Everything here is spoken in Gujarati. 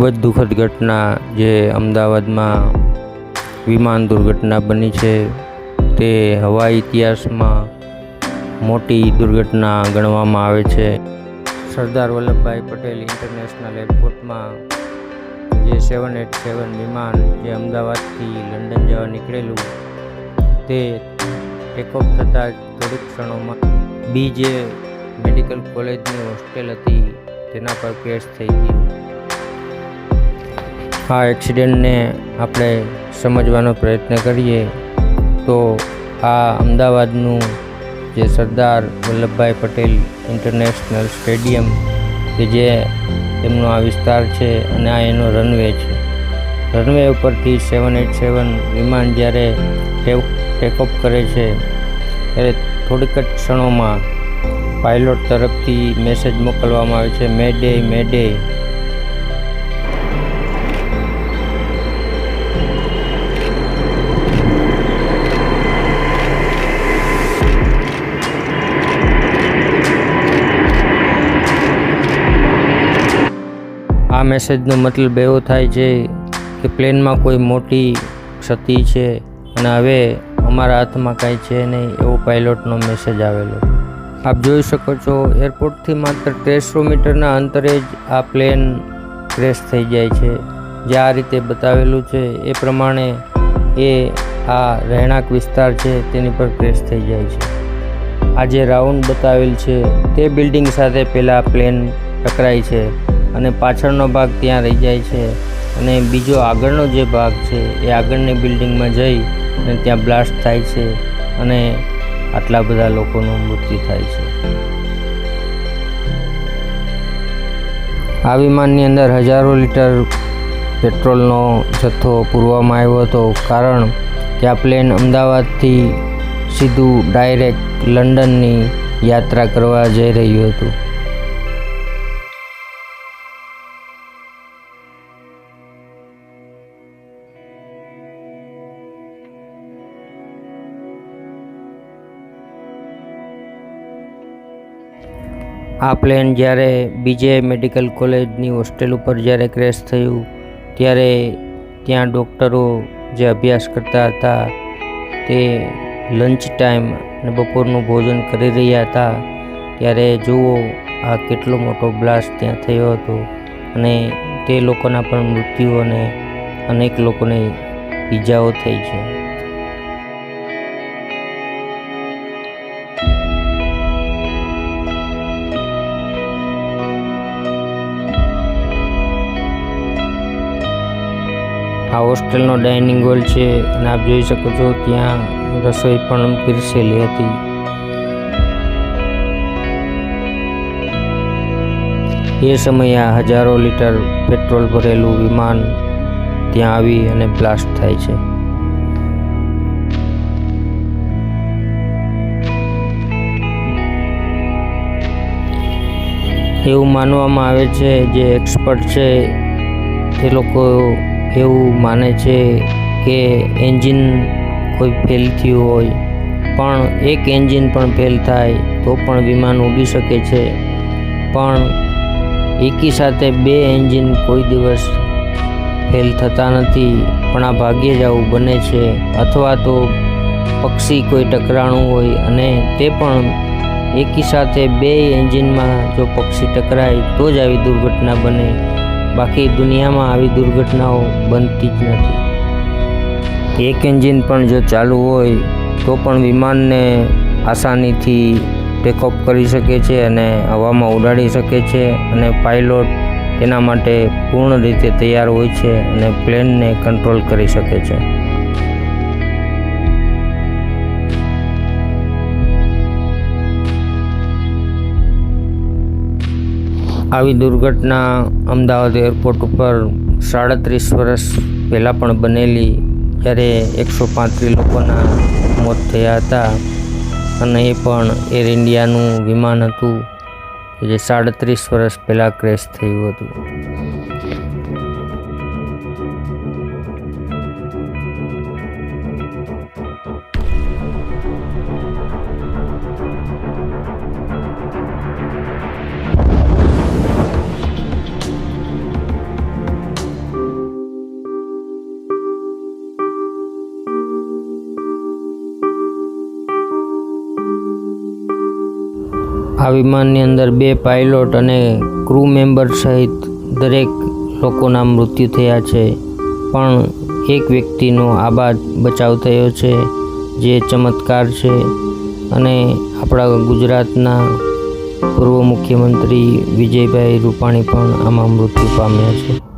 ખૂબ જ દુઃખદ ઘટના જે અમદાવાદમાં વિમાન દુર્ઘટના બની છે. તે હવાઈ ઇતિહાસમાં મોટી દુર્ઘટના ગણવામાં આવે છે. સરદાર વલ્લભભાઈ પટેલ ઇન્ટરનેશનલ એરપોર્ટમાં જે સેવન એટ સેવન વિમાન જે અમદાવાદથી લંડન જવા નીકળેલું, તે ટેકઓફ થતાં થોડીક ક્ષણોમાં બી જે મેડિકલ કોલેજની હોસ્ટેલ હતી, તેના પર ક્રેશ થઈ ગયું. આ એક્સિડન્ટને આપણે સમજવાનો પ્રયત્ન કરીએ, તો આ અમદાવાદનું જે સરદાર વલ્લભભાઈ પટેલ ઇન્ટરનેશનલ સ્ટેડિયમ, કે જે તેમનો આ વિસ્તાર છે અને આ એનો રનવે છે. રનવે ઉપરથી સેવન એટ સેવન વિમાન જ્યારે ટેકઓફ કરે છે, ત્યારે થોડીક જ ક્ષણોમાં પાયલોટ તરફથી મેસેજ મોકલવામાં આવે છે મે ડે મે ડે આ મેસેજનો મતલબ એવો થાય છે કે પ્લેનમાં કોઈ મોટી ક્ષતિ છે અને હવે અમારા હાથમાં કાંઈ છે નહીં એવો પાયલોટનો મેસેજ આવેલો. આપ જોઈ શકો છો એરપોર્ટથી માત્ર ત્રેસો મીટરના અંતરે જ આ પ્લેન ક્રેશ થઈ જાય છે. જે આ રીતે બતાવેલું છે, એ પ્રમાણે એ આ રહેણાંક વિસ્તાર છે, તેની પર ક્રેશ થઈ જાય છે. આ જે રાઉન્ડ બતાવેલ છે, તે બિલ્ડિંગ સાથે પહેલાં પ્લેન ટકરાય છે. અને પાછળનો ભાગ ત્યાં રહી જાય છે. અને બીજો આગળનો જે ભાગ છે, એ આગળની બિલ્ડિંગમાં જઈ અને ત્યાં બ્લાસ્ટ થાય છે અને આટલા બધા લોકોનું મૃત્યુ થાય છે. આ વિમાનની અંદર હજારો લીટર પેટ્રોલનો જથ્થો પૂરવામાં આવ્યો હતો, કારણ કે આ પ્લેન અમદાવાદથી સીધું ડાયરેક્ટ લંડનની યાત્રા કરવા જઈ રહ્યું હતું. આ પ્લેન જ્યારે બીજે મેડિકલ કોલેજની હોસ્ટેલ ઉપર જ્યારે ક્રેશ થયું, ત્યારે ત્યાં ડૉક્ટરો જે અભ્યાસ કરતા હતા, તે લંચ ટાઈમ અને બપોરનું ભોજન કરી રહ્યા હતા, ત્યારે જુઓ આ કેટલો મોટો બ્લાસ્ટ ત્યાં થયો હતો. અને તે લોકોના પણ મૃત્યુ અને અનેક લોકોને ઈજાઓ થઈ છે. આ હોસ્ટેલનો ડાઇનિંગ હોલ છે અને આપ જોઈ શકો છો ત્યાં રસોઈ પણ પીરસેલી હતી. એ સમયે આ હજારો લીટર પેટ્રોલ ભરેલું વિમાન ત્યાં આવી અને બ્લાસ્ટ થાય છે. એવું માનવામાં આવે છે જે એક્સપર્ટ છે તે લોકો એવું માને છે કે એન્જિન કોઈ ફેલ થયું હોય, પણ એક એન્જિન પણ ફેલ થાય તો પણ વિમાન ઉડી શકે છે. પણ એકી સાથે બે એન્જિન કોઈ દિવસ ફેલ થતા નથી, પણ આ ભાગ્યે જ આવું બને છે. અથવા તો પક્ષી કોઈ ટકરાણું હોય અને તે પણ એકી સાથે બે એન્જિનમાં જો પક્ષી ટકરાય તો જ આવી દુર્ઘટના બને. બાકી દુનિયામાં આવી દુર્ઘટનાઓ બનતી જ નથી. એક એન્જિન પણ જો ચાલુ હોય, તો પણ વિમાનને આસાનીથી ટેકઓફ કરી શકે છે અને હવામાં ઉડાડી શકે છે અને પાયલોટ તેના માટે પૂર્ણ રીતે તૈયાર હોય છે અને પ્લેનને કંટ્રોલ કરી શકે છે. આવી દુર્ઘટના અમદાવાદ એરપોર્ટ ઉપર સાડત્રીસ વર્ષ પહેલાં પણ બનેલી, જ્યારે એકસો પાંત્રીસ લોકોના મોત થયા હતા. અને એ પણ એર ઇન્ડિયાનું વિમાન હતું, જે સાડત્રીસ વર્ષ પહેલાં ક્રેશ થયું હતું. આ વિમાનની અંદર બે પાયલોટ અને ક્રૂ મેમ્બર સહિત દરેક લોકોના મૃત્યુ થયા છે. પણ એક વ્યક્તિનો આબાદ બચાવ થયો છે, જે ચમત્કાર છે અને આપણા ગુજરાતના પૂર્વ મુખ્યમંત્રી વિજયભાઈ રૂપાણી પણ આમાં મૃત્યુ પામ્યા છે.